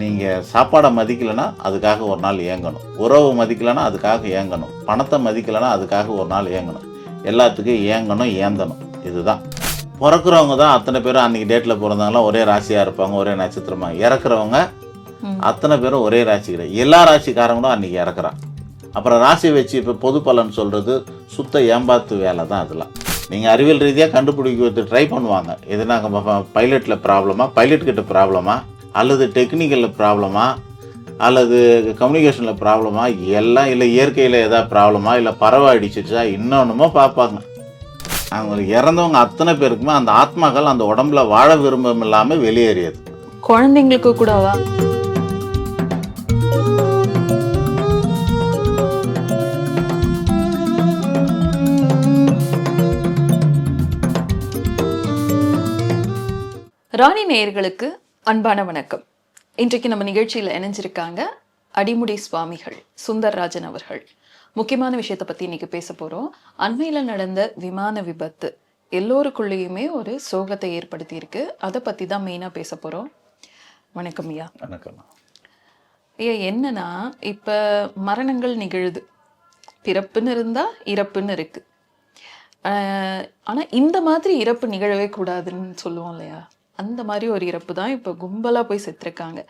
நீங்கள் சாப்பாடை மதிக்கலைன்னா அதுக்காக ஒரு நாள் ஏங்கணும் உறவு மதிக்கலைன்னா அதுக்காக ஏங்கணும் பணத்தை மதிக்கலைன்னா அதுக்காக ஒரு நாள் ஏங்கணும் எல்லாத்துக்கும் ஏங்கணும் ஏந்தணும். இதுதான். பிறக்கிறவங்க தான் அத்தனை பேரும் அன்றைக்கி டேட்டில் பிறந்தவங்களாம் ஒரே ராசியாக இருப்பாங்க ஒரே நட்சத்திரமாக இறக்குறவங்க. அத்தனை பேரும் ஒரே ராசி கிடையாது. எல்லா ராசிக்காரங்களும் அன்றைக்கி இறக்குறான் அப்புறம் ராசி வச்சு இப்போ பொது பலன் சொல்கிறது சுத்த ஏம்பாத்து வேலை தான் அதெல்லாம். நீங்கள் அறிவியல் ரீதியாக கண்டுபிடிக்கிறது ட்ரை பண்ணுவாங்க. எது நாங்கள் பைலட்டில் ப்ராப்ளமா பைலட் கிட்ட ப்ராப்ளமா அல்லது டெக்னிக்கலில் ப்ராப்ளமா அல்லது கம்யூனிகேஷனில் ப்ராப்ளமா எல்லாம் இல்லை இயற்கையில் எதாவது ப்ராப்ளமா இல்லை பறவை அடிச்சிச்சா இன்னொன்றுமோ பார்ப்பாங்க. அவங்க இறந்தவங்க அத்தனை பேருக்குமே அந்த ஆத்மாக்கள் அந்த உடம்புல வாழ விரும்பம் இல்லாமல் வெளியேறியது. குழந்தைங்களுக்கு கூடவா ராணி நேயர்களுக்கு அன்பான வணக்கம். இன்றைக்கு நம்ம நிகழ்ச்சியில் இணைஞ்சிருக்காங்க அடிமுடி சுவாமிகள் சுந்தர்ராஜன் அவர்கள். முக்கியமான விஷயத்தை பற்றி இன்னைக்கு பேச போகிறோம் அண்மையில் நடந்த விமான விபத்து எல்லோருக்குள்ளேயுமே ஒரு சோகத்தை ஏற்படுத்தி இருக்கு. அதை பற்றி தான் மெயினாக பேச போகிறோம் வணக்கம் ஐயா. வணக்கம். ஐயா என்னன்னா இப்போ மரணங்கள் நிகழுது. பிறப்புன்னு இருந்தால் இறப்புன்னு இருக்கு. ஆஹ் ஆனா இந்த மாதிரி இறப்பு நிகழவே கூடாதுன்னு சொல்லுவோம் இல்லையா? அந்த மாதிரி ஒரு இறப்பு தான் இப்போ கும்பலாக போய் செத்துருக்காங்க.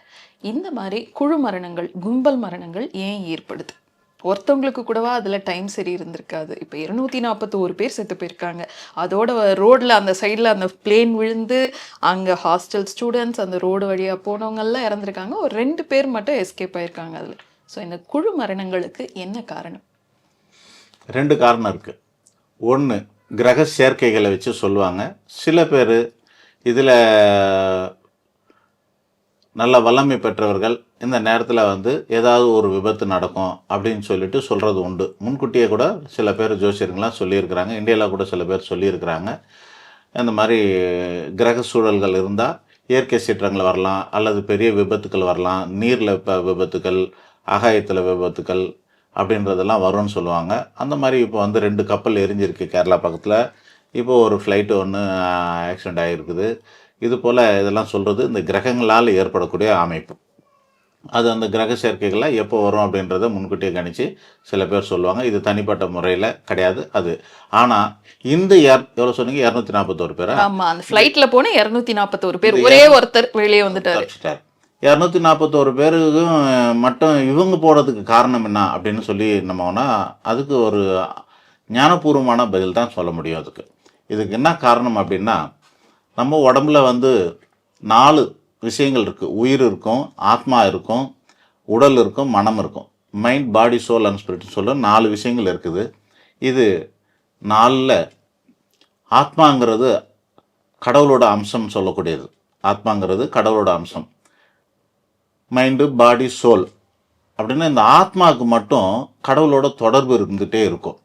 இந்த மாதிரி குழு மரணங்கள் கும்பல் மரணங்கள் ஏன் ஏற்படுது? ஒருத்தவங்களுக்கு கூடவா அதில் டைம் சரி இருந்திருக்காது. இப்போ இருநூத்தி நாற்பத்தோரு பேர் செத்து போயிருக்காங்க. அதோட ரோடில் அந்த சைடில் அந்த பிளேன் விழுந்து அங்கே ஹாஸ்டல் ஸ்டூடெண்ட்ஸ் அந்த ரோடு வழியாக போனவங்கெல்லாம் இறந்துருக்காங்க. ஒரு ரெண்டு பேர் மட்டும் எஸ்கேப் ஆயிருக்காங்க அதில். ஸோ இந்த குழு மரணங்களுக்கு என்ன காரணம்? ரெண்டு காரணம் இருக்குது ஒன்று கிரக சேர்க்கைகளை வச்சு சொல்லுவாங்க. சில பேர் இதில் நல்ல வல்லமை பெற்றவர்கள் இந்த நேரத்தில் வந்து ஏதாவது ஒரு விபத்து நடக்கும் அப்படின்னு சொல்லிட்டு சொல்கிறது உண்டு. முன்கூட்டியே கூட சில பேர் ஜோசியர்கள்லாம் சொல்லியிருக்கிறாங்க. இந்தியாவில் கூட சில பேர் சொல்லியிருக்கிறாங்க. இந்த மாதிரி கிரக சூழல்கள் இருந்தால் இயற்கை சீற்றங்கள் வரலாம் அல்லது பெரிய விபத்துக்கள் வரலாம் நீரில் இப்போ விபத்துக்கள் ஆகாயத்தில் விபத்துக்கள் அப்படின்றதெல்லாம் வரும்னு சொல்லுவாங்க. அந்த மாதிரி இப்போ வந்து ரெண்டு கப்பல் எரிஞ்சிருக்கு கேரளா பக்கத்தில். இப்போ ஒரு ஃப்ளைட்டு ஒன்று ஆக்சிடெண்ட் ஆகிருக்குது இது போல் இதெல்லாம் சொல்கிறது இந்த கிரகங்களால் ஏற்படக்கூடிய அமைப்பு. அது அந்த கிரக சேர்க்கைகள்லாம் எப்போ வரும் அப்படின்றத முன்கூட்டியே கணிச்சு சில பேர் சொல்லுவாங்க. இது தனிப்பட்ட முறையில் கிடையாது அது. ஆனால் இந்த எவ்வளோ சொன்னீங்க? இரநூத்தி நாற்பத்தோரு பேரா? ஆமா அந்த ஃப்ளைட்ல போன இருநூத்தி நாற்பத்தோரு பேர் ஒரே ஒருத்தர் வெளியே வந்துட்டாரு. இரநூத்தி நாற்பத்தோரு பேருக்கும் மட்டும் இவங்க போகிறதுக்கு காரணம் என்ன அப்படின்னு சொல்லி நம்மனா அதுக்கு ஒரு ஞானபூர்வமான பதில் தான் சொல்ல முடியும் அதுக்கு. இதுக்கு என்ன காரணம் அப்படின்னா நம்ம உடம்புல வந்து நாலு விஷயங்கள் இருக்குது உயிர் இருக்கும் ஆத்மா இருக்கும் உடல் இருக்கும் மனம் இருக்கும். மைண்ட் பாடி சோல் அண்ட் ஸ்பிரிட்னு சொல்ல நாலு விஷயங்கள் இருக்குது. இது நாலில் ஆத்மாங்கிறது கடவுளோட அம்சம் சொல்லக்கூடியது. ஆத்மாங்கிறது கடவுளோட அம்சம். மைண்டு பாடி சோல் அப்படின்னா இந்த ஆத்மாவுக்கு மட்டும் கடவுளோட தொடர்பு இருந்துகிட்டே இருக்கும்.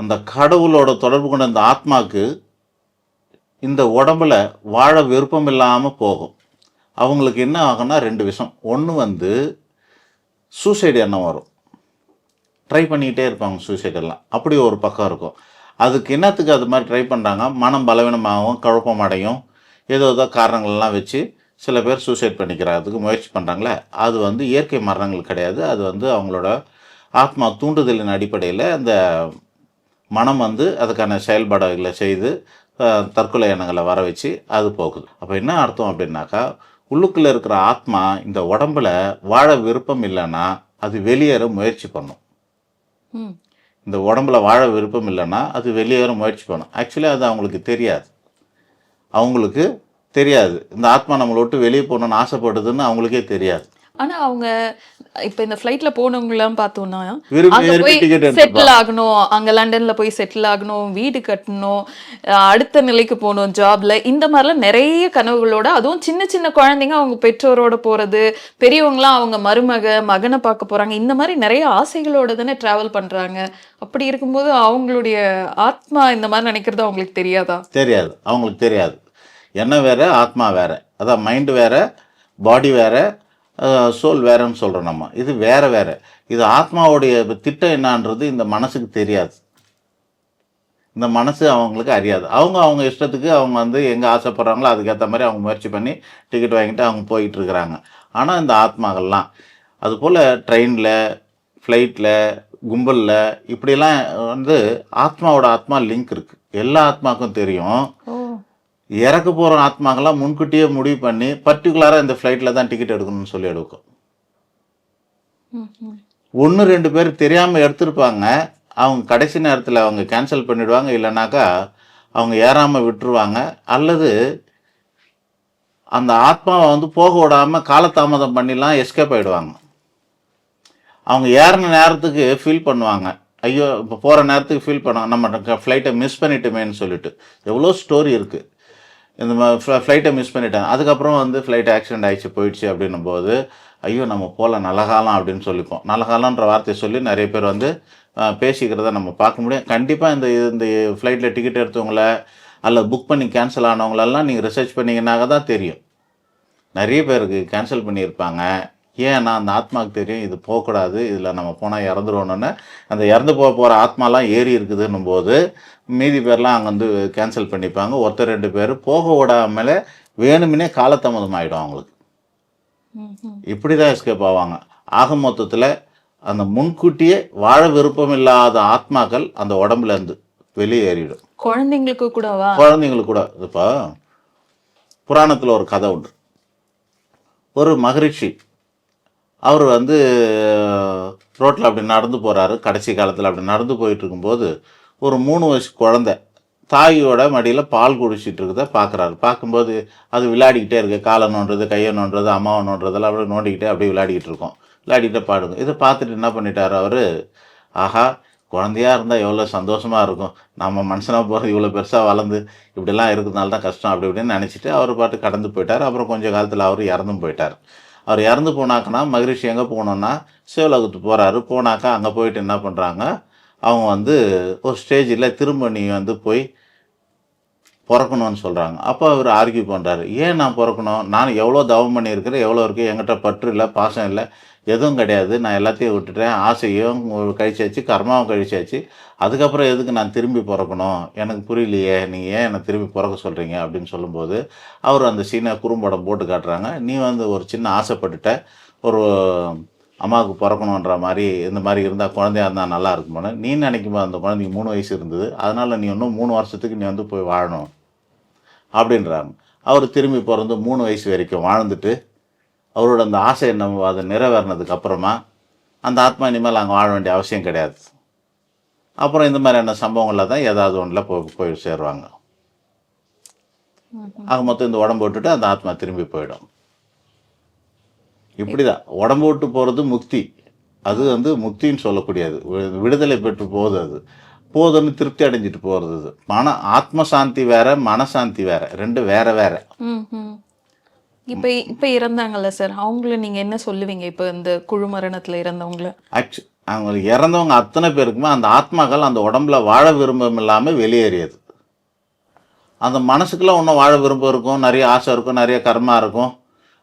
அந்த கடவுளோட தொடர்பு கொண்ட அந்த ஆத்மாவுக்கு இந்த உடம்புல வாழ விருப்பம் இல்லாமல் போகும். அவங்களுக்கு என்ன ஆகும்னா ரெண்டு விஷயம் ஒன்று வந்து சூசைடு எண்ணம் வரும். ட்ரை பண்ணிக்கிட்டே இருப்பாங்க சூசைடெல்லாம் அப்படி ஒரு பக்கம் இருக்கும். அதுக்கு என்னத்துக்கு அது மாதிரி ட்ரை பண்ணுறாங்க மனம் பலவீனமாகவும் குழப்பம் அடையும். ஏதோ ஏதோ காரணங்கள்லாம் வச்சு சில பேர் சூசைட் பண்ணிக்கிறதுக்கு முயற்சி பண்ணுறாங்களே அது வந்து இயற்கை மரணங்கள் கிடையாது. அது வந்து அவங்களோட ஆத்மா தூண்டுதலின் அடிப்படையில் அந்த மனம் வந்து அதுக்கான செயல்பாடுகளை செய்து தற்கொலை எண்ணங்களை வர வச்சு அது போகுது. அப்போ என்ன அர்த்தம் அப்படின்னாக்கா உள்ளுக்குள்ளே இருக்கிற ஆத்மா இந்த உடம்புல வாழ விருப்பம் இல்லைன்னா அது வெளியேற முயற்சி பண்ணும். இந்த உடம்புல வாழ விருப்பம் இல்லைன்னா அது வெளியேற முயற்சி பண்ணும். ஆக்சுவலி அது அவங்களுக்கு தெரியாது. அவங்களுக்கு தெரியாது. இந்த ஆத்மா நம்மளை விட்டு வெளியே போகணும்னு ஆசைப்படுதுன்னு அவங்களுக்கே தெரியாது. ஆனா அவங்க இப்ப இந்த ஃப்ளைட்ல போனவங்க எல்லாம் பார்த்தோம்னா அங்க போய் செட்டில். ஆகணும். அங்க லண்டன்ல போய் செட்டில் ஆகணும். வீடு கட்டணும். அடுத்த நிலைக்கு போகணும். ஜாப்ல இந்த மாதிரிலாம் நிறைய கனவுகளோட அதுவும் சின்ன சின்ன குழந்தைங்க அவங்க பெற்றோரோட போறது பெரியவங்களாம் அவங்க மருமக மகனை பார்க்க போறாங்க. இந்த மாதிரி நிறைய ஆசைகளோட தானே டிராவல் பண்றாங்க. அப்படி இருக்கும்போது அவங்களுடைய ஆத்மா இந்த மாதிரி நினைக்கிறது அவங்களுக்கு தெரியாதா? தெரியாது. அவங்களுக்கு தெரியாது. என்ன வேற ஆத்மா வேற. அதான் மைண்டு வேற பாடி வேற சோல் வேறன்னு சொல்கிறோம் நம்ம. இது வேற வேற. இது ஆத்மாவுடைய திட்டம் என்னன்றது இந்த மனசுக்கு தெரியாது. இந்த மனசு அவங்களுக்கு அறியாது. அவங்க அவங்க இஷ்டத்துக்கு அவங்க வந்து எங்கே ஆசைப்படுறாங்களோ அதுக்கேற்ற மாதிரி அவங்க முயற்சி பண்ணி டிக்கெட் வாங்கிட்டு அவங்க போயிட்டு இருக்கிறாங்க ஆனால் இந்த ஆத்மாக்கள்லாம் அதுபோல் ட்ரெயினில் ஃப்ளைட்டில் கும்பலில் இப்படிலாம் வந்து ஆத்மாவோட ஆத்மா லிங்க் இருக்குது எல்லா ஆத்மாக்கும் தெரியும். இறக்க போகிற ஆத்மாக்கெல்லாம் முன்கூட்டியே முடிவு பண்ணி பர்டிகுலராக இந்த ஃப்ளைட்டில் தான் டிக்கெட் எடுக்கணும்னு சொல்லி எடுக்கும். ஒன்று ரெண்டு பேர் தெரியாமல் எடுத்திருப்பாங்க. அவங்க கடைசி நேரத்தில் அவங்க கேன்சல் பண்ணிடுவாங்க. இல்லைனாக்கா அவங்க ஏறாமல் விட்டுருவாங்க. அல்லது அந்த ஆத்மாவை வந்து போக விடாமல் காலதாமதம் பண்ணிலாம் எஸ்கேப் ஆகிடுவாங்க அவங்க ஏறின நேரத்துக்கு ஃபீல் பண்ணுவாங்க. ஐயோ இப்போ போகிற நேரத்துக்கு ஃபீல் பண்ணுவாங்க. நம்ம ஃப்ளைட்டை மிஸ் பண்ணிட்டோமேன்னு சொல்லிட்டு. எவ்வளோ ஸ்டோரி இருக்குது இந்த மாதிரி ஃப்ளைட்டை மிஸ் பண்ணிட்டாங்க அதுக்கப்புறம் வந்து ஃப்ளைட் ஆக்சிடென்ட் ஆகிடுச்சு போயிடுச்சு அப்படின்னும் போது ஐயோ நம்ம போகல நல்ல காலம் அப்படின்னு சொல்லிப்போம். நல்ல வார்த்தையை சொல்லி நிறைய பேர் வந்து பேசிக்கிறத நம்ம பார்க்க முடியும். கண்டிப்பாக இந்த இந்த ஃப்ளைட்டில் டிக்கெட் எடுத்தவங்கள அல்லது புக் பண்ணி கேன்சல் ஆனவங்களெல்லாம் நீங்கள் ரிசர்ச் பண்ணிங்கனாக்க தான் தெரியும். நிறைய பேருக்கு கேன்சல் பண்ணியிருப்பாங்க. ஏன்னா அந்த ஆத்மாவுக்கு தெரியும்? இது போகக்கூடாது. இதில் நம்ம போனால் இறந்துருவோன்னு அந்த இறந்து போக போகிற ஆத்மாலாம் ஏறி இருக்குதுன்னும் போது மீதி பேர்லாம் அங்கே வந்து கேன்சல் பண்ணிப்பாங்க. ஒருத்தர் ரெண்டு பேர் போக விடாமலே வேணுமினே காலதாமதம் ஆகிடும் அவங்களுக்கு. இப்படி தான் எஸ்கேப் ஆவாங்க. ஆக மொத்தத்தில் அந்த முன்கூட்டியே வாழ விருப்பம் இல்லாத ஆத்மாக்கள் அந்த உடம்புல இருந்து வெளியேறிடும் குழந்தைங்களுக்கு கூடவா? குழந்தைங்களுக்கு கூட. இப்போ புராணத்தில் ஒரு கதை உண்டு. ஒரு மகரிஷி அவர் வந்து ரோட்டில் அப்படி நடந்து போகிறாரு கடைசி காலத்தில் அப்படி நடந்து போயிட்டு இருக்கும்போது ஒரு மூணு வயசு குழந்தை தாயோட மடியில் பால் குடிச்சிட்டு இருக்கிறத பார்க்குறாரு பார்க்கும்போது அது விளையாடிக்கிட்டே இருக்குது காலை நோண்டுறது கையை நோண்டுறது அம்மாவை நோண்டுறதெல்லாம் அப்படியே நோண்டிக்கிட்டே அப்படியே விளையாடிக்கிட்டு இருக்கோம். விளையாடிக்கிட்டே பாடுங்க. இதை பார்த்துட்டு என்ன பண்ணிட்டார் அவர்? ஆஹா குழந்தையா இருந்தால் எவ்வளோ சந்தோஷமாக இருக்கும். நம்ம மனுஷனாக போகிறது இவ்வளோ பெருசாக வளர்ந்து இப்படிலாம் இருக்கிறதுனால தான் கஷ்டம் அப்படி இப்படின்னு நினச்சிட்டு அவர் பாட்டு கடந்து போயிட்டார். அப்புறம் கொஞ்சம் காலத்தில் அவர் இறந்தும் போயிட்டார். அவர் இறந்து போனாக்கன்னா மகரிஷி எங்கே போகணுன்னா சிவலோகத்துக்கு போகிறாரு போனாக்கா அங்கே போயிட்டு என்ன பண்ணுறாங்க அவங்க வந்து ஒரு ஸ்டேஜில் திரும்ப நீ வந்து போய் பிறக்கணும்னு சொல்கிறாங்க அப்போ அவர் ஆர்கியூ பண்ணுறாரு ஏன் நான் பிறக்கணும்? நான் எவ்வளோ தவம் பண்ணியிருக்கிறேன்? எவ்வளோ இருக்குது என்கிட்ட பற்று இல்லை பாசம் இல்லை. எதுவும் கிடையாது. நான் எல்லாத்தையும் விட்டுட்டேன். ஆசையும் கழிச்சாச்சு கர்மாவும் கழிச்சாச்சு. அதுக்கப்புறம் எதுக்கு நான் திரும்பி பிறக்கணும்? எனக்கு புரியலையே. நீங்கள் ஏன் என்னை திரும்பி பிறக்க சொல்கிறீங்க அப்படின்னு சொல்லும்போது அவர் அந்த சீனை குறும்படம் போட்டு காட்டுறாங்க. நீ வந்து ஒரு சின்ன ஆசைப்பட்டுட்ட ஒரு அம்மாவுக்கு பிறக்கணுன்ற மாதிரி இந்த மாதிரி இருந்தால் குழந்தையா இருந்தால் நல்லா இருக்குமானு நீ நினைக்கும்போது அந்த குழந்தைக்கு மூணு வயசு இருந்தது. அதனால் நீ இன்னும் மூணு வருஷத்துக்கு நீ வந்து போய் வாழணும். அப்படின்றாங்க. அவர் திரும்பி பிறந்து மூணு வயசு வரைக்கும் வாழ்ந்துட்டு அவரோட அந்த ஆசை நம்ம அதை நிறைவேறினதுக்கு அப்புறமா அந்த ஆத்மா இனிமேல் அங்கே வாழ வேண்டிய அவசியம் கிடையாது. அப்புறம் இந்த மாதிரியான சம்பவங்களில் தான் ஏதாவது ஒன்றில் போய் போய் சேருவாங்க. ஆக மொத்தம் இந்த உடம்பு விட்டுட்டு அந்த ஆத்மா திரும்பி போயிடும். இப்படி தான் உடம்பு விட்டு போகிறது முக்தி. அது வந்து முக்தின்னு சொல்லக்கூடியது. வி- விடுதலை பெற்று போகுது அது. போதுன்னு திருப்தி அடைஞ்சிட்டு போகிறது அது. மன ஆத்ம சாந்தி வேற மனசாந்தி வேற. ரெண்டு வேற வேற. இப்ப இப்ப இறந்தாங்கல்ல சார் அவங்கள நீங்க என்ன சொல்லுவீங்க? இப்ப இந்த குழு மரணத்துல இறந்தவங்கள? ஆக்சு அவங்க இறந்தவங்க அத்தனை பேருக்குமே அந்த ஆத்மாக்கள் அந்த உடம்புல வாழ விரும்பம் இல்லாமல் வெளியேறியது. அந்த மனசுக்குள்ள இன்னும் வாழ விருப்பம் இருக்கும் நிறைய ஆசை இருக்கும் நிறைய கர்மா இருக்கும்.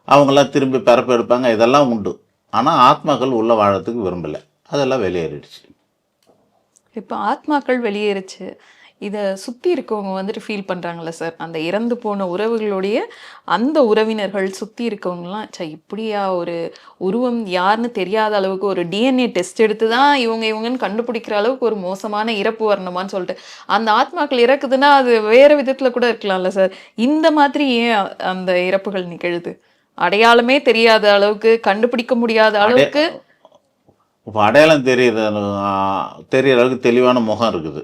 அவங்களாம் திரும்பி பிறப்பு எடுப்பாங்க இதெல்லாம் உண்டு. ஆனால் ஆத்மாக்கள் உள்ள வாழறதுக்கு விரும்பலை. அதெல்லாம் வெளியேறிடுச்சு. இப்ப ஆத்மாக்கள் வெளியேறுச்சு. இத சுத்தி இருக்கவங்க வந்துட்டு ஃபீல் பண்றாங்கல்ல சார் அந்த இறந்து போன உறவுகளுடைய அந்த உறவினர்கள் சுத்தி இருக்கவங்கலாம் ச்சே இப்படியா? ஒரு உருவம் யாருன்னு தெரியாத அளவுக்கு ஒரு டிஎன்ஏ டெஸ்ட் எடுத்து தான் இவங்க இவங்கன்னு கண்டுபிடிக்கிற அளவுக்கு ஒரு மோசமான இறப்பு வரணுமான்னு சொல்லிட்டு. அந்த ஆத்மாக்கள் இறக்குதுன்னா அது வேற விதத்துல கூட இருக்கலாம்ல சார் இந்த மாதிரி ஏன் அந்த இறப்புகள் நிகழுது? அடையாளமே தெரியாத அளவுக்கு கண்டுபிடிக்க முடியாத அளவுக்கு. இப்போ அடையாளம் தெரியுற தெரியிற அளவுக்கு தெளிவான முகம் இருக்குது.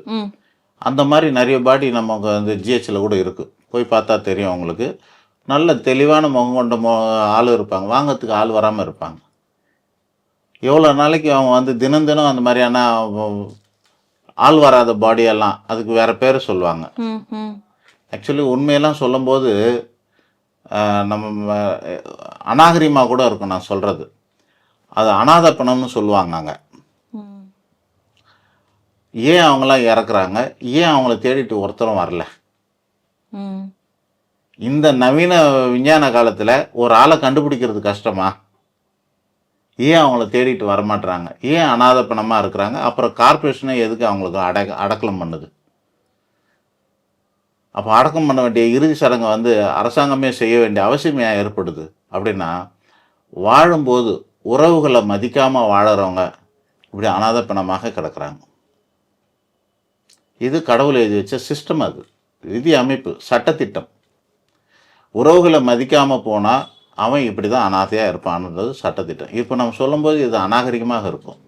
அந்த மாதிரி நிறைய பாடி நமக்கு வந்து ஜிஹெச்சில் கூட இருக்குது போய் பார்த்தா தெரியும் அவங்களுக்கு. நல்ல தெளிவான முகம் கொண்ட மொ ஆள் இருப்பாங்க. வாங்கறதுக்கு ஆள் வராமல் இருப்பாங்க. எவ்வளோ நாளைக்கு அவங்க வந்து தினம் தினம் அந்த மாதிரியான ஆள் வராத பாடியெல்லாம் அதுக்கு வேறு பேர் சொல்லுவாங்க. ஆக்சுவலி உண்மையெல்லாம் சொல்லும்போது நம்ம அநாகரிகமாக கூட இருக்கும் நான் சொல்கிறது அது அனாதை பணம்னு சொல்லுவாங்க அங்கே. ஏன் அவங்களாம் இறக்குறாங்க? ஏன் அவங்கள தேடிட்டு ஒருத்தரும் வரல? இந்த நவீன விஞ்ஞான காலத்தில் ஒரு ஆளை கண்டுபிடிக்கிறது கஷ்டமா? ஏன் அவங்கள தேடிட்டு வரமாட்றாங்க? ஏன் அனாதை பணமாக இருக்கிறாங்க? அப்புறம் கார்ப்பரேஷனை எதுக்கு அவங்களுக்கு அடக்க அடக்கலம் பண்ணுது? அப்போ அடக்கம் பண்ண வேண்டிய இறுதி சடங்கை வந்து அரசாங்கமே செய்ய வேண்டிய அவசியம் ஏன் ஏற்படுது? அப்படின்னா வாழும்போது உறவுகளை மதிக்காமல் வாழறவங்க இப்படி அனாதப்பணமாக கிடக்குறாங்க. இது கடவுள் எழுதி வச்ச சிஸ்டம் அது. விதி அமைப்பு சட்டத்திட்டம். உறவுகளை மதிக்காமல் போனால் அவன் இப்படி தான் அனாதையாக இருப்பான்ன்றது சட்டத்திட்டம். இப்போ நம்ம சொல்லும்போது இது அநாகரிகமாக இருக்கும்.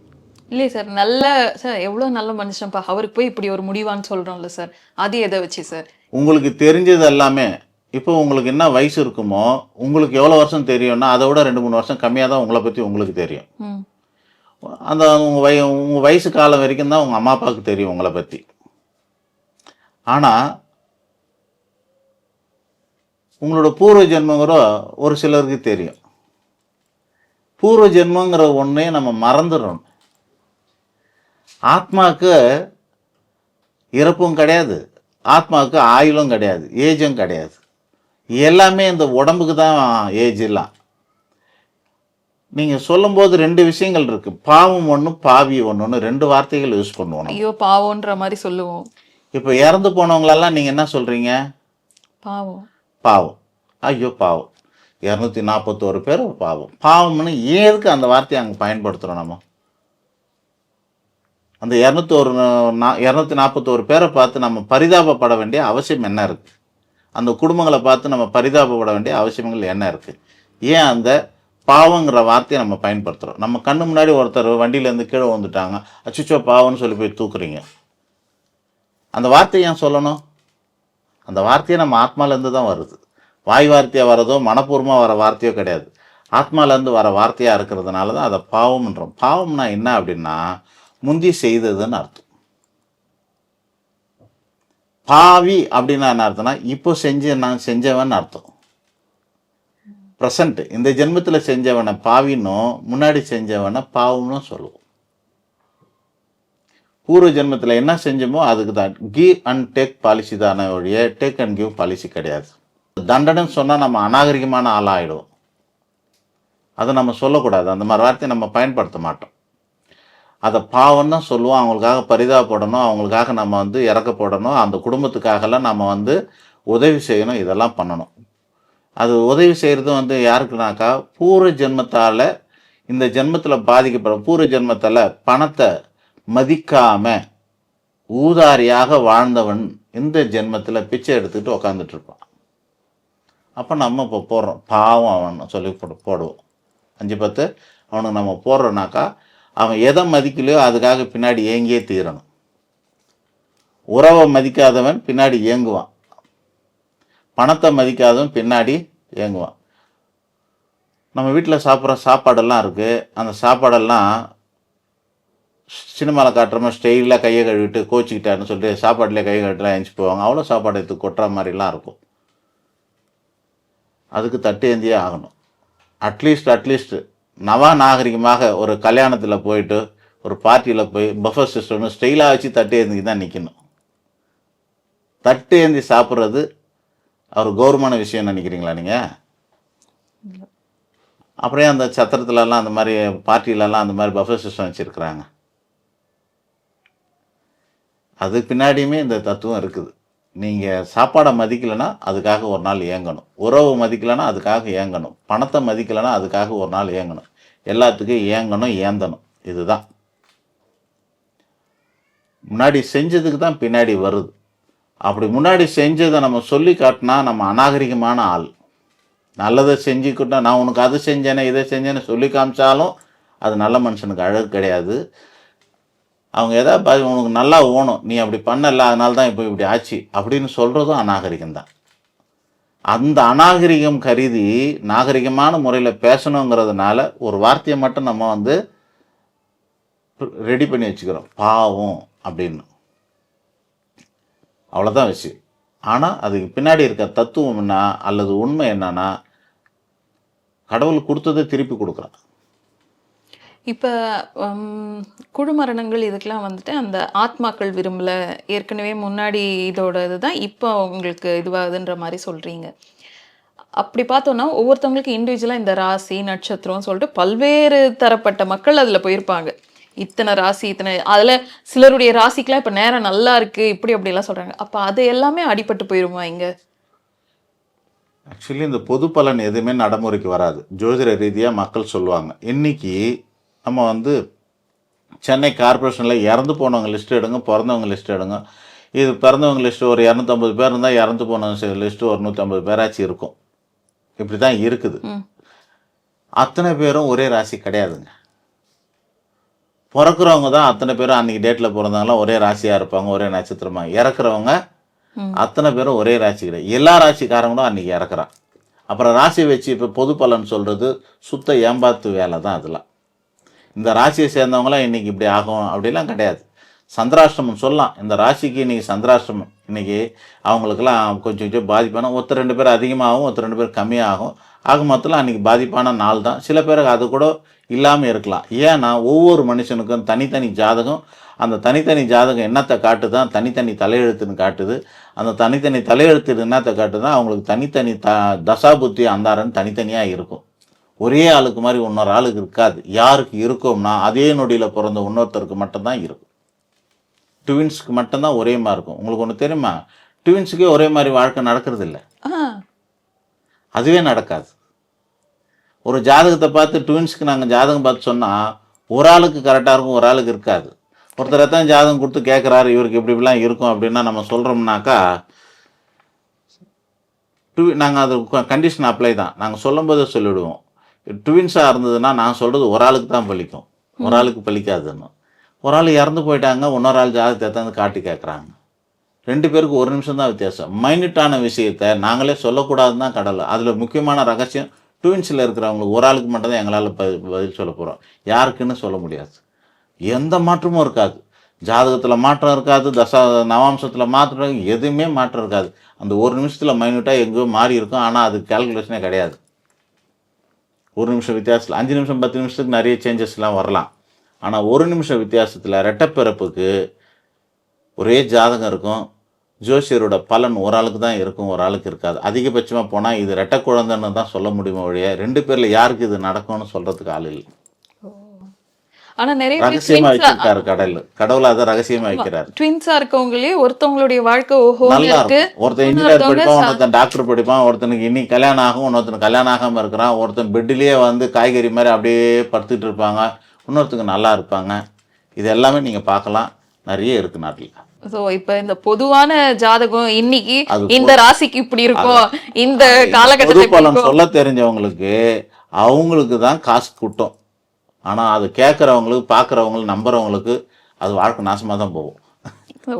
இல்லையே சார் நல்ல சார் எவ்வளோ நல்ல மனுஷன்ப்பா அவருக்கு போய் இப்படி ஒரு முடிவான்னு சொல்கிறோம்ல சார். அது எதை வச்சு சார்? உங்களுக்கு தெரிஞ்சது எல்லாமே இப்போ உங்களுக்கு என்ன வயசு இருக்குமோ உங்களுக்கு எவ்வளோ வருஷம் தெரியும்னா அதை விட ரெண்டு மூணு வருஷம் கம்மியாக தான் உங்களை பற்றி உங்களுக்கு தெரியும். அந்த உங்கள் வய உங்கள் வயசு காலம் வரைக்கும் தான் உங்கள் அம்மா அப்பாவுக்கு தெரியும் உங்களை பற்றி ஆனால் உங்களோட பூர்வ ஜென்மங்கிற ஒரு சிலருக்கு தெரியும். பூர்வ ஜென்மங்கிற ஒன்றே நம்ம மறந்துடணும் ஆத்மாவுக்கு இறப்பும் கிடையாது ஆத்மாவுக்கு ஆயுளும் கிடையாது ஏஜும் கிடையாது. எல்லாமே இந்த உடம்புக்கு தான் ஏஜ் எல்லாம். நீங்கள் சொல்லும்போது ரெண்டு விஷயங்கள் இருக்குது பாவம் ஒன்று பாவி ஒன்று ரெண்டு வார்த்தைகள் யூஸ் பண்ணுவோம் ஐயோ பாவம்ன்ற மாதிரி சொல்லுவோம். இப்போ இறந்து போனவங்களெல்லாம் நீங்கள் என்ன சொல்கிறீங்க பாவம். பாவம். ஐயோ பாவம். இரநூத்தி நாற்பத்தோரு பேர் பாவம். பாவம்னு ஏதுக்கு அந்த வார்த்தையை அங்கே பயன்படுத்துகிறோம் நம்ம? அந்த இரநூத்தோரு நா இரநூத்தி நாற்பத்தோரு பேரை பார்த்து நம்ம பரிதாபப்பட வேண்டிய அவசியம் என்ன இருக்குது அந்த குடும்பங்களை பார்த்து நம்ம பரிதாபப்பட வேண்டிய அவசியங்கள் என்ன இருக்குது ஏன் அந்த பாவங்கிற வார்த்தையை நம்ம பயன்படுத்துகிறோம் நம்ம கண்ணு முன்னாடி ஒருத்தர் வண்டியிலேருந்து கீழே வந்துட்டாங்க அச்சுச்சோ பாவம்னு சொல்லி போய் தூக்குறீங்க. அந்த வார்த்தையை ஏன் சொல்லணும்? அந்த வார்த்தையை நம்ம ஆத்மாலேருந்து தான் வருது. வாய் வார்த்தையாக வரதோ மனப்பூர்வமாக வர வார்த்தையோ கிடையாது. ஆத்மாலேருந்து வர வார்த்தையாக இருக்கிறதுனால தான் அதை பாவம்ன்றோம். பாவம்னா என்ன அப்படின்னா முந்தி செய்ததுன்னு அர்த்தம். பாவி அப்படின்னா என்ன அர்த்தம்னா இப்போ செஞ்சு நான் செஞ்சவன் அர்த்தம். ப்ரெசண்ட் இந்த ஜென்மத்தில் செஞ்சவனை பாவின்னும் முன்னாடி செஞ்சவனை பாவம்னு சொல்லுவோம். பூர்வ ஜென்மத்தில் என்ன செஞ்சோமோ அதுக்கு தான் கிவ் அண்ட் டேக் பாலிசி தானே ஒழிய டேக் அண்ட் கிவ் பாலிசி கிடையாது. தண்டனைன்னு சொன்னால் நம்ம அநாகரிகமான ஆளாகிடும் அதை நம்ம சொல்லக்கூடாது. அந்த மாதிரி வார்த்தையை நம்ம பயன்படுத்த மாட்டோம். அதை பாவம் தான் சொல்லுவோம். அவங்களுக்காக பரிதாபப்படணும் அவங்களுக்காக நம்ம வந்து இறக்கப்படணும் அந்த குடும்பத்துக்காகலாம் நம்ம வந்து உதவி செய்யணும். இதெல்லாம் பண்ணணும். அது உதவி செய்கிறது வந்து யாருக்குனாக்கா பூர்வ ஜென்மத்தால் இந்த ஜென்மத்தில் பாதிக்கப்படும். பூர்வ ஜென்மத்தில் பணத்தை மதிக்காம ஊதாரியாக வாழ்ந்தவன் இந்த ஜென்மத்தில் பிச்சை எடுத்துக்கிட்டு உக்காந்துட்டு இருப்பான் அப்போ நம்ம இப்போ போடுறோம். பாவம் அவன் சொல்லி போடு போடுவோம். அஞ்சு பத்து அவனுக்கு நம்ம போடுறோனாக்கா அவன் எதை மதிக்கலையோ அதுக்காக பின்னாடி ஏங்கியே தீரணும். உறவை மதிக்காதவன் பின்னாடி ஏங்குவான். பணத்தை மதிக்காதவன் பின்னாடி ஏங்குவான். நம்ம வீட்டில் சாப்பிட்ற சாப்பாடெல்லாம் இருக்குது அந்த சாப்பாடெல்லாம் சினிமாவில் காட்டுற மாதிரி ஸ்டைலாக கையை கழுவிட்டு கோச்சிக்கிட்டாருன்னு சொல்லிட்டு சாப்பாட்டிலே கையை கழுவிட்டுலாம் எழுந்துச்சி போவாங்க. அவ்வளோ சாப்பாடு எடுத்து கொட்டுற மாதிரிலாம் இருக்கும். அதுக்கு தட்டு ஏந்தியே ஆகணும். அட்லீஸ்ட் அட்லீஸ்ட் நவ நாகரிகமாக ஒரு கல்யாணத்தில் போயிட்டு ஒரு பார்ட்டியில் போய் பஃபர் சிஸ்டம்னு ஸ்டைலாக வச்சு தட்டு ஏந்தி தான் நிற்கணும் தட்டு ஏந்தி சாப்பிட்றது அவர் கௌரவமான விஷயம் நினைக்கிறீங்களா நீங்கள் அப்படியே அந்த சத்திரத்துலலாம் அந்த மாதிரி பார்ட்டிலலாம் அந்த மாதிரி பஃபர் சிஸ்டம் வச்சுருக்குறாங்க? அது பின்னாடியுமே இந்த தத்துவம் இருக்குது. நீங்கள் சாப்பாடை மதிக்கலைன்னா அதுக்காக ஒரு நாள் ஏங்கணும் உறவு மதிக்கலைன்னா அதுக்காக ஏங்கணும் பணத்தை மதிக்கலைன்னா அதுக்காக ஒரு நாள் ஏங்கணும் எல்லாத்துக்கும் ஏங்கணும் ஏந்தணும். இதுதான். முன்னாடி செஞ்சதுக்கு தான் பின்னாடி வருது. அப்படி முன்னாடி செஞ்சதை நம்ம சொல்லி காட்டினா நம்ம அநாகரிகமான ஆள். நல்லதை செஞ்சுக்கிட்டோம் நான் உனக்கு அது செஞ்சேனே இதை செஞ்சேன்னு சொல்லி காமிச்சாலும் அது நல்ல மனுஷனுக்கு அழகு கிடையாது. அவங்க எதாவது உனக்கு நல்லா ஓணும் நீ அப்படி பண்ணல அதனால தான் இப்போ இப்படி ஆச்சு அப்படின்னு சொல்கிறதும் அநாகரிகம் தான். அந்த அநாகரிகம் கருதி நாகரிகமான முறையில் பேசணுங்கிறதுனால ஒரு வார்த்தையை மட்டும் நம்ம வந்து ரெடி பண்ணி வச்சுக்கிறோம். பாவம் அப்படின்னு. அவ்வளோதான் வச்சு ஆனால் அதுக்கு பின்னாடி இருக்க தத்துவம் என்ன அல்லது உண்மை என்னன்னா கடவுள் கொடுத்ததை திருப்பி கொடுக்குறான். இப்போ குழுமரணங்கள் இதுக்கெல்லாம் வந்துட்டு அந்த ஆத்மாக்கள் விரும்பல. ஏற்கனவே முன்னாடி இதோட இதுதான் இப்போ உங்களுக்கு இதுவாகுதுன்ற மாதிரி சொல்கிறீங்க அப்படி பார்த்தோன்னா ஒவ்வொருத்தவங்களுக்கு இண்டிவிஜுவலாக இந்த ராசி நட்சத்திரம் சொல்லிட்டு பல்வேறு தரப்பட்ட மக்கள் அதில் போயிருப்பாங்க. இத்தனை ராசி இத்தனை அதில் சிலருடைய ராசிக்கெலாம் இப்போ நேரம் நல்லா இருக்குது இப்படி அப்படிலாம் சொல்கிறாங்க அப்போ அது எல்லாமே அடிபட்டு போயிருமா இங்கே? ஆக்சுவலி இந்த பொது பலன் எதுவுமே நடைமுறைக்கு வராது. ஜோதிட ரீதியாக மக்கள் சொல்லுவாங்க. இன்னைக்கு நம்ம வந்து சென்னை கார்ப்பரேஷனில் இறந்து போனவங்க லிஸ்ட் எடுங்க பிறந்தவங்க லிஸ்ட் எடுங்க. இது பிறந்தவங்க லிஸ்ட்டு ஒரு இரநூத்தம்பது பேர் இருந்தால் இறந்து போனவங்க லிஸ்ட்டு ஒரு நூற்றம்பது பேராச்சும் இருக்கும். இப்படி தான் இருக்குது. அத்தனை பேரும் ஒரே ராசி கிடையாதுங்க. பிறக்கிறவங்க தான் அத்தனை பேரும் அன்றைக்கி டேட்டில் பிறந்தவங்களாம் ஒரே ராசியாக இருப்பாங்க ஒரே நட்சத்திரமாக இறக்குறவங்க. அத்தனை பேரும் ஒரே ராசி கிடையாது எல்லா ராசிக்காரங்களும் அன்றைக்கி இறக்குறான். அப்புறம் ராசி வச்சு இப்போ பொது பலன் சொல்கிறது சுத்த ஏம்பாத்து வேலை தான் அதெல்லாம் இந்த ராசியை சேர்ந்தவங்களாம் இன்றைக்கி இப்படி ஆகும் அப்படிலாம் கிடையாது. சந்திராஷ்டிரமம் சொல்லலாம். இந்த ராசிக்கு இன்றைக்கி சந்திராஷ்டிரமம் இன்றைக்கி அவங்களுக்கெல்லாம் கொஞ்சம் கொஞ்சம் பாதிப்பான ஒருத்தர் ரெண்டு பேர் அதிகமாகும் ஒருத்தர் ரெண்டு பேர் கம்மியாகும் ஆக மொத்தத்தில் அன்றைக்கி பாதிப்பான நாள் தான். சில பேருக்கு அது கூட இல்லாமல் இருக்கலாம். ஏன்னா ஒவ்வொரு மனுஷனுக்கும் தனித்தனி ஜாதகம். அந்த தனித்தனி ஜாதகம் என்னத்தை காட்டுதான் தனித்தனி தலையெழுத்துன்னு காட்டுது. அந்த தனித்தனி தலையெழுத்து என்னத்தை காட்டுதான் அவங்களுக்கு தனித்தனி த தசாபுத்தி அந்தாரன்னு தனித்தனியாக இருக்கும். ஒரே ஆளுக்கு மாதிரி இன்னொரு ஆளுக்கு இருக்காது. யாருக்கு இருக்கும்னா அதே நொடியில் பிறந்த இன்னொருத்தருக்கு மட்டும்தான் இருக்கும். ட்வின்ஸ்க்கு மட்டும்தான் ஒரே மாதிரி இருக்கும். உங்களுக்கு ஒன்று தெரியுமா? ட்வின்ஸுக்கே ஒரே மாதிரி வாழ்க்கை நடக்கிறது இல்ல அதுவே நடக்காது. ஒரு ஜாதகத்தை பார்த்து ட்வின்ஸ்க்கு நாங்கள் ஜாதகம் பார்த்து சொன்னால் ஒரு ஆளுக்கு கரெக்டாக இருக்கும் ஒரு ஆளுக்கு இருக்காது. ஒருத்தர் தான் ஜாதகம் கொடுத்து கேட்குறாரு இவருக்கு இப்படி இப்படிலாம் இருக்கும் அப்படின்னா நம்ம சொல்கிறோம்னாக்கா டூ நாங்கள் அது கண்டிஷன் அப்ளை தான். நாங்கள் சொல்லும்போதே சொல்லிவிடுவோம் ட்வின்ஸாக இருந்ததுன்னா நான் சொல்கிறது ஒரு ஆளுக்கு தான் பலிக்கும். ஒரு ஆளுக்கு பலிக்காதுன்னு. ஒரு ஆள் இறந்து போயிட்டாங்க இன்னொரு ஆள் ஜாதகத்தை எடுத்தாந்து காட்டி கேட்குறாங்க ரெண்டு பேருக்கு ஒரு நிமிஷம் தான் வித்தியாசம். மைனூட்டான விஷயத்தை நாங்களே சொல்லக்கூடாதுன்னு தான் கடல். அதில் முக்கியமான ரகசியம் ட்வின்ஸில் இருக்கிறவங்களுக்கு ஒரு ஆளுக்கு மட்டும் தான் எங்களால் பதில் சொல்ல போகிறோம் யாருக்குன்னு சொல்ல முடியாது. எந்த மாற்றமும் இருக்காது. ஜாதகத்தில் மாற்றம் இருக்காது தசா நவாம்சத்தில் மாற்றம் எதுவுமே மாற்றம் இருக்காது. அந்த ஒரு நிமிஷத்தில் மைனூட்டாக எங்கேயோ மாறி இருக்கும். ஆனால் அது கால்குலேஷனே கிடையாது. ஒரு நிமிஷம் வித்தியாசத்தில் அஞ்சு நிமிஷம் பத்து நிமிஷத்துக்கு நிறைய சேஞ்சஸ்லாம் வரலாம். ஆனால் ஒரு நிமிஷம் வித்தியாசத்தில் ரெட்டப்பிறப்புக்கு ஒரே ஜாதகம் இருக்கும். ஜோசியரோட பலன் ஒரு ஆளுக்கு தான் இருக்கும் ஒரு ஆளுக்கு இருக்காது. அதிகபட்சமாக போனால் இது ரெட்டை குழந்தைன்னு தான் சொல்ல முடியுமோ ஒழிய ரெண்டு பேரில் யாருக்கு இது நடக்கும்னு சொல்கிறதுக்கு ஆள் இல்லை. ஆனா நிறைய ட்வின்ஸா வச்சிருக்காரு கடல் கடவுள் அதை ரகசியமாக வைக்கிறார். ட்வின்ஸா இருக்கவங்களே ஒருத்தவங்களுடைய வாழ்க்கை ஓஹோ நல்லா இருக்கு. ஒருத்தன் இன்ஜினியர் படிப்பான் ஒருத்தன் டாக்டர் படிப்பான் ஒருத்தனுக்கு இன்னி கல்யாணம் ஆகும் இன்னொருத்தனுக்கு கல்யாணம் ஆகாமல் இருக்கிறான் ஒருத்தன் பெட்டிலேயே வந்து காய்கறி மாதிரி அப்படியே படுத்துட்டு இருப்பாங்க. இன்னொருத்தங்க நல்லா இருப்பாங்க. இது எல்லாமே நீங்கள் பார்க்கலாம். நிறைய இருக்கு நாட்டில். சோ இப்ப இந்த பொதுவான ஜாதகம் இன்னைக்கு இந்த ராசிக்கு இப்படி இருக்கும் இந்த காலகட்டத்துல சொல்ல தெரிஞ்சவங்களுக்கு அவங்களுக்கு தான் காசு கூட்டம். ஆனால் அது கேட்குறவங்களுக்கு பார்க்குறவங்களுக்கு நம்புறவங்களுக்கு அது வாழ்க்கை நாசமாக தான் போகும்.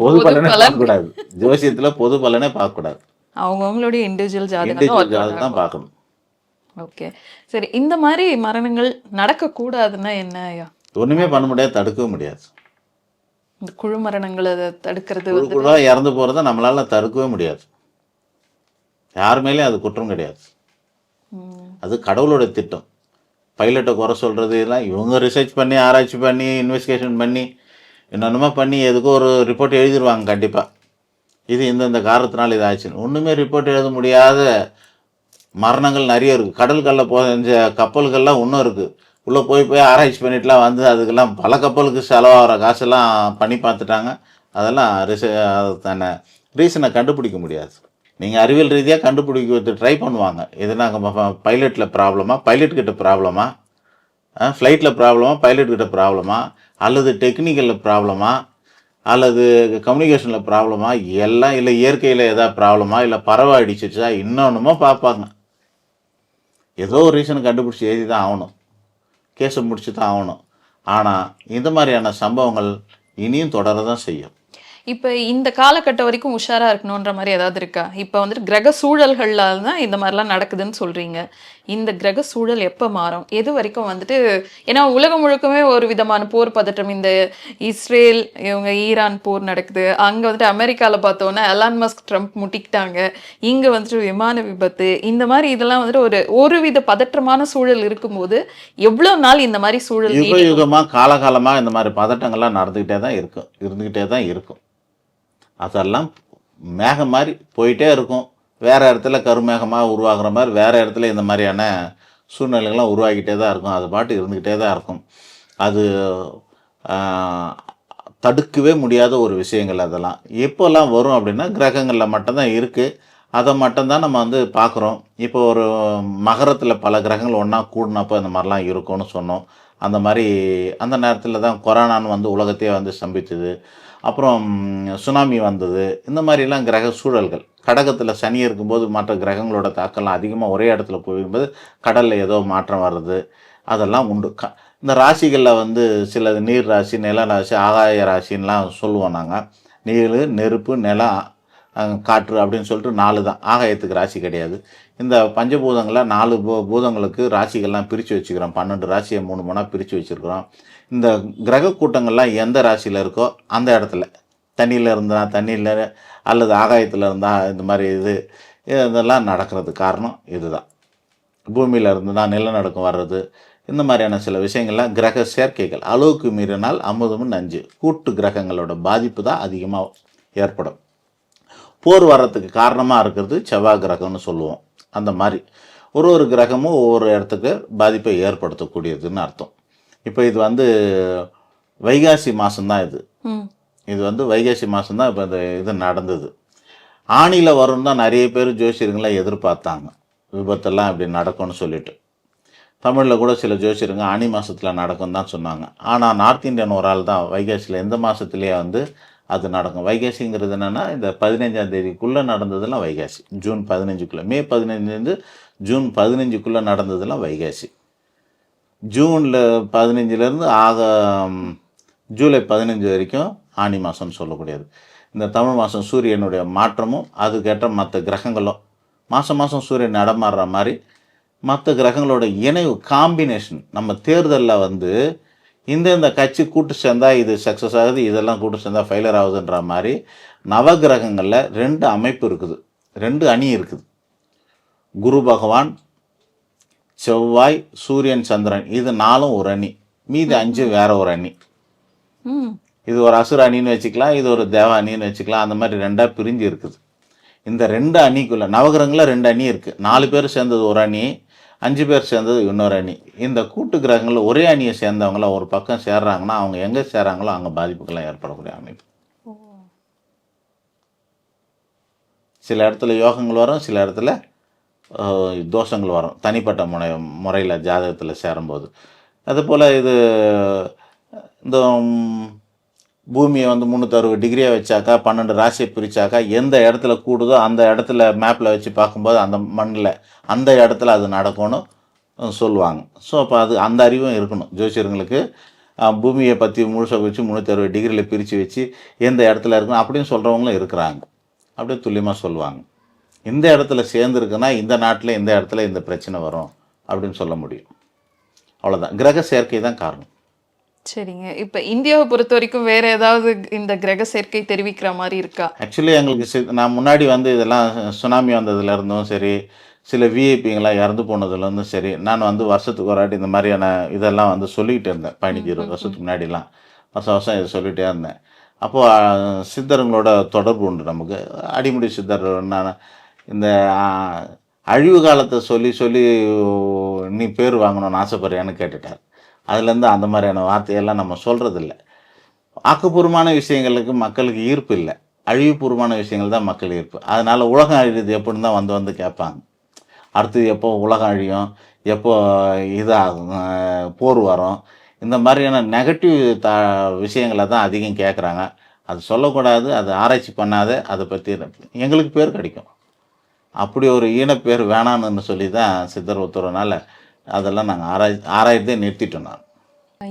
பொது பலனே பார்க்கக்கூடாது. ஜோசியத்தில் பொது பலனே பார்க்கக்கூடாது. அவங்கவுங்களுடைய இண்டிவிஜுவல் ஜாதகம் ஜாதகம் தான் பார்க்கணும். ஓகே சரி இந்த மாதிரி மரணங்கள் நடக்க கூடாதுன்னா என்ன ஐயா? ஒன்றுமே பண்ண முடியாது தடுக்கவும் முடியாது. இந்த குழு மரணங்களை தடுக்கிறது வந்து குழுவாக இறந்து போகிறத நம்மளால தடுக்கவே முடியாது. யார் மேலேயும் அது குற்றம் கிடையாது. அது கடவுளோட திட்டம். பைலட்டை குறை சொல்கிறது இதெல்லாம் இவங்க ரிசர்ச் பண்ணி ஆராய்ச்சி பண்ணி இன்வெஸ்டிகேஷன் பண்ணி என்னென்னமோ பண்ணி எதுக்கோ ஒரு ரிப்போர்ட் எழுதிடுவாங்க கண்டிப்பாக இது இந்தந்த காரணத்தினால இதாச்சுன்னு ஒன்றுமே ரிப்போர்ட் எழுத முடியாத மரணங்கள் நிறைய இருக்குது கடல்களில் போஞ்ச கப்பல்கள்லாம் இன்னும் இருக்குது உள்ளே போய் போய் ஆராய்ச்சி பண்ணிட்டுலாம் வந்து அதுக்கெல்லாம் பல கப்பலுக்கு செலவாகிற காசெல்லாம் பண்ணி பார்த்துட்டாங்க. அதெல்லாம் ரிச அதுக்கான ரீசனை கண்டுபிடிக்க முடியாது. நீங்கள் அறிவியல் ரீதியாக கண்டுபிடிக்கிறது ட்ரை பண்ணுவாங்க. இது நாங்கள் பைலட்டில் ப்ராப்ளமா பைலட் கிட்ட ப்ராப்ளமா ஃப்ளைட்டில் ப்ராப்ளமா பைலட் கிட்ட ப்ராப்ளமா அல்லது டெக்னிக்கலில் ப்ராப்ளமா அல்லது கம்யூனிகேஷனில் ப்ராப்ளமா எல்லாம் இல்லை இயற்கையில் எதாவது ப்ராப்ளமா இல்லை பறவை அடிச்சிச்சா இன்னொன்றுமோ பார்ப்பாங்க. ஏதோ ஒரு ரீசன் கண்டுபிடிச்சி எழுதி தான் ஆகணும். கேஸை முடிச்சு தான் ஆகணும். ஆனால் இந்த மாதிரியான சம்பவங்கள் இனியும் தொடர தான் செய்யும். இப்ப இந்த காலகட்டம் வரைக்கும் உஷாரா இருக்கணும்ன்ற மாதிரி ஏதாவது இருக்கா? இப்ப வந்துட்டு கிரக சூழல்கள்ல தான் இந்த மாதிரிலாம் நடக்குதுன்னு சொல்றீங்க. இந்த கிரக சூழல் எப்ப மாறும்? எது வரைக்கும் வந்துட்டு ஏன்னா உலகம் முழுக்கமே ஒரு விதமான போர் பதட்டம் இந்த இஸ்ரேல் இவங்க ஈரான் போர் நடக்குது. அங்க வந்துட்டு அமெரிக்கால பார்த்தோன்னா எலான் மஸ்க் ட்ரம்ப் முட்டிக்கிட்டாங்க. இங்க வந்துட்டு விமான விபத்து. இந்த மாதிரி இதெல்லாம் வந்துட்டு ஒரு ஒரு வித பதற்றமான சூழல் இருக்கும்போது எவ்வளவு நாள் இந்த மாதிரி சூழல் யுக? யுகமாக காலகாலமாக இந்த மாதிரி பதட்டங்கள்லாம் நடந்துக்கிட்டே தான் இருக்கும் இருந்துக்கிட்டே தான் இருக்கும். அதெல்லாம் மேகம் மாதிரி போயிட்டே இருக்கும். வேறு இடத்துல கருமேகமாக உருவாகிற மாதிரி வேறு இடத்துல இந்த மாதிரியான சூழ்நிலைகள்லாம் உருவாகிட்டே தான் இருக்கும். அது பாட்டு இருந்துக்கிட்டே தான் இருக்கும். அது தடுக்கவே முடியாத ஒரு விஷயங்கள் அதெல்லாம். எப்போல்லாம் வரும் அப்படின்னா கிரகங்களில் மட்டும்தான் இருக்குது அதை மட்டும்தான் நம்ம வந்து பார்க்குறோம். இப்போ ஒரு மகரத்தில் பல கிரகங்கள் ஒன்றா கூடினப்போ இந்த மாதிரிலாம் இருக்கும்னு சொன்னோம். அந்த மாதிரி அந்த நேரத்தில் தான் கொரோனான்னு வந்து உலகத்தையே வந்து ஸ்தம்பிச்சது. அப்புறம் சுனாமி வந்தது. இந்த மாதிரிலாம் கிரக சூழல்கள். கடகத்தில் சனி இருக்கும்போது மற்ற கிரகங்களோட தாக்கம்லாம் அதிகமாக ஒரே இடத்துல போயிருக்கும்போது கடலில் ஏதோ மாற்றம் வர்றது. அதெல்லாம் உண்டு. க இந்த ராசிகளில் வந்து சில நீர் ராசி நில ராசி ஆகாய ராசின்லாம் சொல்லுவோம் நாங்கள் நீர் நெருப்பு நிலம் காற்று அப்படின்னு சொல்லிட்டு நாலு தான் ஆகாயத்துக்கு ராசி கிடையாது. இந்த பஞ்சபூதங்களை நாலு பூ பூதங்களுக்கு ராசிகள்லாம் பிரித்து வச்சுக்கிறோம். பன்னெண்டு ராசியை மூணு மூணாக பிரித்து வச்சுருக்கிறோம். இந்த கிரக கூட்டங்கள்லாம் எந்த ராசியில் இருக்கோ அந்த இடத்துல. தண்ணியில் இருந்தால் தண்ணியில் அல்லது ஆகாயத்தில் இருந்தால் இந்த மாதிரி இது இதெல்லாம் நடக்கிறது காரணம் இதுதான். பூமியில் இருந்து தான் நிலநடுக்கம் வர்றது. இந்த மாதிரியான சில விஷயங்கள்லாம் கிரக சேர்க்கைகள். அளவுக்கு மீறினால் அமுதமும் நஞ்சு. கூட்டு கிரகங்களோட பாதிப்பு தான் அதிகமாக ஏற்படும். போர் வர்றதுக்கு காரணமாக இருக்கிறது செவ்வாய் கிரகம்னு சொல்லுவோம். அந்த மாதிரி. ஒரு ஒரு கிரகமும் ஒவ்வொரு இடத்துக்கு பாதிப்பை ஏற்படுத்தக்கூடியதுன்னு அர்த்தம். இப்போ இது வந்து வைகாசி மாதம்தான் இது. இது வந்து வைகாசி மாதம்தான் இப்போ இந்த இது நடந்தது. ஆணியில் வரும் தான் நிறைய பேர் ஜோசியருங்களை எதிர்பார்த்தாங்க. விபத்தெல்லாம் இப்படி நடக்கும்னு சொல்லிட்டு. தமிழில் கூட சில ஜோசியருங்க ஆனி மாதத்தில் நடக்கும் தான் சொன்னாங்க. ஆனால் நார்த் இந்தியன் ஒரு ஆள் தான். வைகாசியில் எந்த மாதத்துலேயே வந்து அது நடக்கும். வைகாசிங்கிறது என்னென்னா இந்த பதினஞ்சாம் தேதிக்குள்ளே நடந்ததெல்லாம் வைகாசி. ஜூன் பதினஞ்சுக்குள்ளே. மே பதினஞ்சுலேருந்து ஜூன் பதினஞ்சுக்குள்ளே நடந்ததெல்லாம் வைகாசி. ஜூனில் பதினஞ்சுலேருந்து ஆக ஜூலை பதினஞ்சு வரைக்கும் ஆனி மாதம்னு சொல்லக்கூடியது. இந்த தமிழ் மாதம் சூரியனுடைய மாற்றமும் அதுக்கேற்ற மற்ற கிரகங்களும் மாதம் மாதம் சூரியன் நடமாடுற மாதிரி மற்ற கிரகங்களோட இணைவு காம்பினேஷன் நம்ம தேர்தலில் வந்து இந்தந்த கட்சி கூட்டு சேர்ந்தா இது சக்ஸஸ் ஆகுது இதெல்லாம் கூட்டு சேர்ந்தா ஃபெயிலர் ஆகுதுன்ற மாதிரி நவகிரகங்களில் ரெண்டு அமைப்பு இருக்குது. ரெண்டு அணி இருக்குது. குரு பகவான் செவ்வாய் சூரியன் சந்திரன். இது நாலும் ஒரு அணி. மீதி அஞ்சு வேற ஒரு அணி. இது ஒரு அசுர அணின்னு வச்சுக்கலாம் இது ஒரு தேவ அணின்னு வச்சுக்கலாம் அந்த மாதிரி ரெண்டாக பிரிஞ்சு இருக்குது. இந்த ரெண்டு அணிக்குள்ள நவகிரகங்களில் ரெண்டு அணி இருக்குது நாலு பேர் சேர்ந்தது ஒரு அணி அஞ்சு பேர் சேர்ந்தது இன்னொரு அணி. இந்த கூட்டு கிரகங்களில் ஒரே அணியை சேர்ந்தவங்கள ஒரு பக்கம் சேர்றாங்கன்னா அவங்க எங்கே சேர்றாங்களோ அங்கே பாதிப்புகள்லாம் ஏற்படக்கூடிய அமைப்பு. சில இடத்துல யோகங்கள் வரும் சில இடத்துல தோஷங்கள் வரும். தனிப்பட்ட முறை முறையில் ஜாதகத்தில் சேரும்போது. அதுபோல் இது இந்த பூமியை வந்து முந்நூற்றறுபது டிகிரியாக வச்சாக்கா பன்னெண்டு ராசியை பிரித்தாக்கா எந்த இடத்துல கூடுதோ அந்த இடத்துல மேப்பில் வச்சு பார்க்கும்போது அந்த மண்ணில் அந்த இடத்துல அது நடக்கும்னு சொல்லுவாங்க. ஸோ அப்போ அது அந்த அறிவும் இருக்கணும். ஜோசியர்களுக்கு பூமியை பற்றி முழுசாக வச்சு முந்நூற்றறுபது டிகிரியில் பிரித்து வச்சு எந்த இடத்துல இருக்கணும் அப்படின்னு சொல்கிறவங்களும் இருக்கிறாங்க. அப்படியே துல்லியமாக சொல்லுவாங்க. இந்த இடத்துல சேர்ந்துருக்குன்னா இந்த நாட்டில் இந்த இடத்துல இந்த பிரச்சனை வரும் அப்படின்னு சொல்ல முடியும். அவ்வளோதான் கிரக சேர்க்கை தான் காரணம். சரிங்க. இப்போ இந்தியாவை பொறுத்த வரைக்கும் வேற ஏதாவது இந்த கிரக சேர்க்கை தெரிவிக்கிற மாதிரி இருக்கா? ஆக்சுவலி எங்களுக்கு சி- நான் முன்னாடி வந்து இதெல்லாம் சுனாமி வந்ததுல இருந்தும் சரி சில விஐபிங்கெல்லாம் இறந்து போனதுலேருந்தும் சரி நான் வந்து வருஷத்துக்கு ஒரு வாட்டி இந்த மாதிரியான இதெல்லாம் வந்து சொல்லிக்கிட்டு இருந்தேன். பதினஞ்சு இருபது வருஷத்துக்கு முன்னாடிலாம். வருஷம் வருஷம் இதை சொல்லிகிட்டே இருந்தேன். அப்போது சித்தருங்களோட தொடர்பு உண்டு நமக்கு. அடிமுடி சித்தர் நான் இந்த அழிவு காலத்தை சொல்லி சொல்லி நீ பேர் வாங்கணும்னு ஆசைப்படுறியான்னு கேட்டுட்டார். அதுலேருந்து அந்த மாதிரியான வார்த்தையெல்லாம் நம்ம சொல்கிறதில்ல ஆக்கப்பூர்வமான விஷயங்களுக்கு மக்களுக்கு ஈர்ப்பு இல்லை. அழிவுபூர்வமான விஷயங்கள் தான் மக்கள் ஈர்ப்பு. அதனால் உலகம் அழியுது எப்படின்னு தான் வந்து வந்து கேட்பாங்க. அடுத்து எப்போ உலகம் அழியும் எப்போ இதாகும் போர் வரும். இந்த மாதிரியான நெகட்டிவ் த விஷயங்களை தான் அதிகம் கேட்குறாங்க. அது சொல்லக்கூடாது அது ஆராய்ச்சி பண்ணாத அதை பற்றி எங்களுக்கு பேர் கிடைக்கும். அப்படி ஒரு ஈனப்பேர் வேணான்னு சொல்லி தான் சித்தர் உத்தரவுனால அதெல்லாம் நாங்கள் ஆராய் ஆராய்றதே நிறுத்திட்டோம் நான்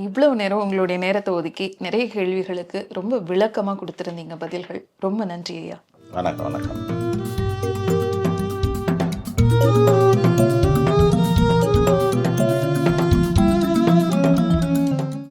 இவ்வளவு நேரம் உங்களுடைய நேரத்தை ஒதுக்கி நிறைய கேள்விகளுக்கு ரொம்ப விளக்கமா கொடுத்திருந்தீங்க பதில்கள். ரொம்ப நன்றி ஐயா. வணக்கம் வணக்கம்.